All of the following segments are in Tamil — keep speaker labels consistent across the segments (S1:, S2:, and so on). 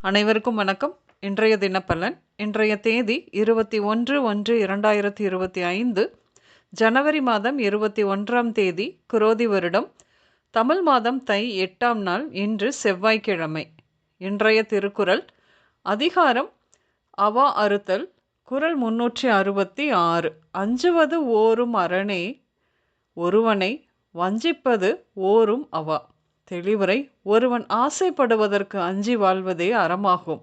S1: அனைவருக்கும் வணக்கம். இன்றைய தினப்பலன் இன்றைய தேதி இருபத்தி ஒன்று ஒன்று இரண்டாயிரத்தி இருபத்தி ஐந்து ஜனவரி மாதம் இருபத்தி ஒன்றாம் தேதி குரோதி வருடம். தமிழ் மாதம் தை எட்டாம் நாள் இன்று செவ்வாய்க்கிழமை. இன்றைய திருக்குறள் அதிகாரம் அவா அறுத்தல் குரல் முன்னூற்றி அறுபத்தி ஆறு. அஞ்சுவது ஓரும் அரணே ஒருவனை வஞ்சிப்பது ஓரும் அவா. தெளிவுரை ஒருவன் ஆசைப்படுவதற்கு அஞ்சி வாழ்வதே அறமாகும்.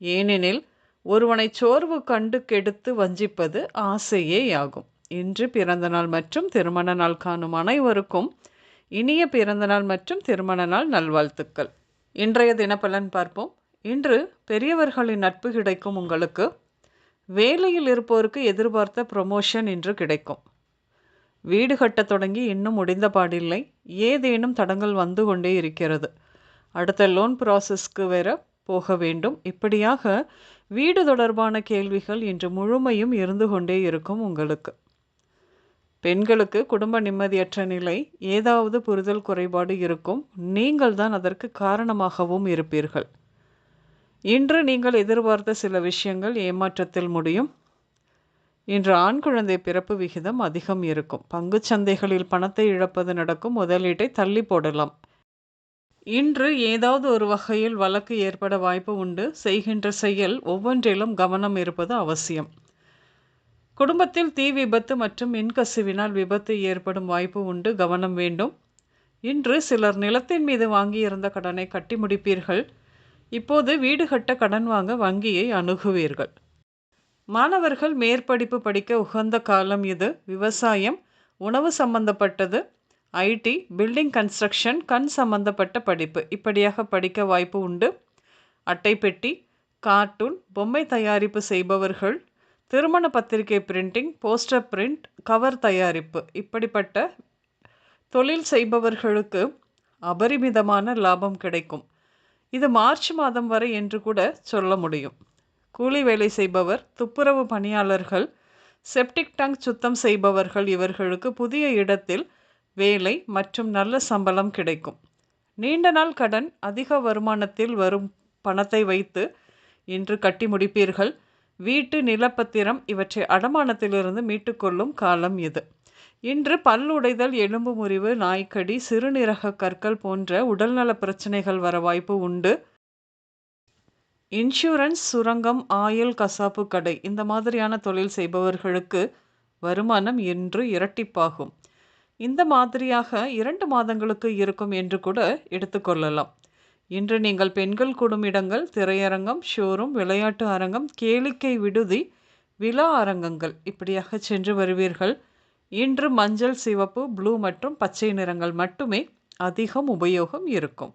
S1: ஏனெனில் ஒருவனை சோர்வு கண்டு கெடுத்து வஞ்சிப்பது ஆசையேயாகும். இன்று பிறந்தநாள் மற்றும் திருமண நாள் காணும் அனைவருக்கும் இனிய பிறந்தநாள் மற்றும் திருமண நாள் நல்வாழ்த்துக்கள். இன்றைய தினப்பலன் பார்ப்போம். இன்று பெரியவர்களின் நட்பு கிடைக்கும் உங்களுக்கு. வேலையில் இருப்போருக்கு எதிர்பார்த்த ப்ரொமோஷன் இன்று கிடைக்கும். வீடு கட்டத் தொடங்கி இன்னும் முடிந்த பாடில்லை ஏதேனும் தடங்கள் வந்து கொண்டே இருக்கிறது. அடுத்த லோன் ப்ராசஸ்க்கு வேற போக வேண்டும். இப்படியாக வீடு தொடர்பான கேள்விகள் இன்று முழுமையும் இருந்து கொண்டே இருக்கும் உங்களுக்கு. பெண்களுக்கு குடும்ப நிம்மதியற்ற நிலை ஏதாவது புரிதல் குறைபாடு இருக்கும். நீங்கள் தான் அதற்கு காரணமாகவும் இருப்பீர்கள். இன்று நீங்கள் எதிர்பார்த்த சில விஷயங்கள் ஏமாற்றத்தில் முடியும். இன்று ஆண் குழந்தை பிறப்பு விகிதம் அதிகம் இருக்கும். பங்குச் சந்தைகளில் பணத்தை இழப்பது நடக்கும். முதலீட்டை தள்ளி போடலாம். இன்று ஏதாவது ஒரு வகையில் வழக்கு ஏற்பட வாய்ப்பு உண்டு. செய்கின்ற செயல் ஒவ்வொன்றிலும் கவனம் இருப்பது அவசியம். குடும்பத்தில் தீ விபத்து மற்றும் மின்கசிவினால் விபத்து ஏற்படும் வாய்ப்பு உண்டு. கவனம் வேண்டும். இன்று சிலர் நிலத்தின் மீது வாங்கியிருந்த கடனை கட்டி முடிப்பீர்கள். இப்போது வீடு கட்ட கடன் வாங்க வங்கியை அணுகுவீர்கள். மாணவர்கள் மேற்படிப்பு படிக்க உகந்த காலம் இது. விவசாயம் உணவு சம்பந்தப்பட்டது. ஐடி பில்டிங் கன்ஸ்ட்ரக்ஷன் கண் சம்பந்தப்பட்ட படிப்பு. இப்படியாக படிக்க வாய்ப்பு உண்டு. அட்டைப்பெட்டி கார்ட்டூன் பொம்மை தயாரிப்பு செய்பவர்கள் திருமண பத்திரிகை பிரிண்டிங் போஸ்டர் பிரிண்ட் கவர் தயாரிப்பு. இப்படிப்பட்ட தொழில் செய்பவர்களுக்கு அபரிமிதமான லாபம் கிடைக்கும். இது மார்ச் மாதம் வரை என்று கூட சொல்ல முடியும். கூலி வேலை செய்பவர் துப்புரவு பணியாளர்கள் செப்டிக் டங் சுத்தம் செய்பவர்கள் இவர்களுக்கு புதிய இடத்தில் வேலை மற்றும் நல்ல சம்பளம் கிடைக்கும். நீண்ட நாள் கடன் அதிக வருமானத்தில் வரும் பணத்தை வைத்து இன்று கட்டி முடிப்பீர்கள். வீட்டு நிலப்பத்திரம் இவற்றை அடமானத்திலிருந்து மீட்டுக்கொள்ளும் காலம் இது. இன்று பல்லுடைதல் எலும்பு முறிவு நாய்க்கடி சிறுநீரக கற்கள் போன்ற உடல்நல பிரச்சனைகள் வர வாய்ப்பு உண்டு. இன்சூரன்ஸ் சுரங்கம் ஆயில் கசாப்பு கடை இந்த மாதிரியான தொழில் செய்பவர்களுக்கு வருமானம் இன்று இரட்டிப்பாகும். இந்த மாதிரியாக இரண்டு மாதங்களுக்கு இருக்கும் என்று கூட எடுத்துக்கொள்ளலாம் இன்று நீங்கள் பெண்கள் கூடும் இடங்கள் திரையரங்கம் ஷோரூம் விளையாட்டு அரங்கம் கேளிக்கை விடுதி விழா அரங்கங்கள் இப்படியாக சென்று வருவீர்கள். இன்று மஞ்சள் சிவப்பு ப்ளூ மற்றும் பச்சை நிறங்கள் மட்டுமே அதிகம் உபயோகம் இருக்கும்.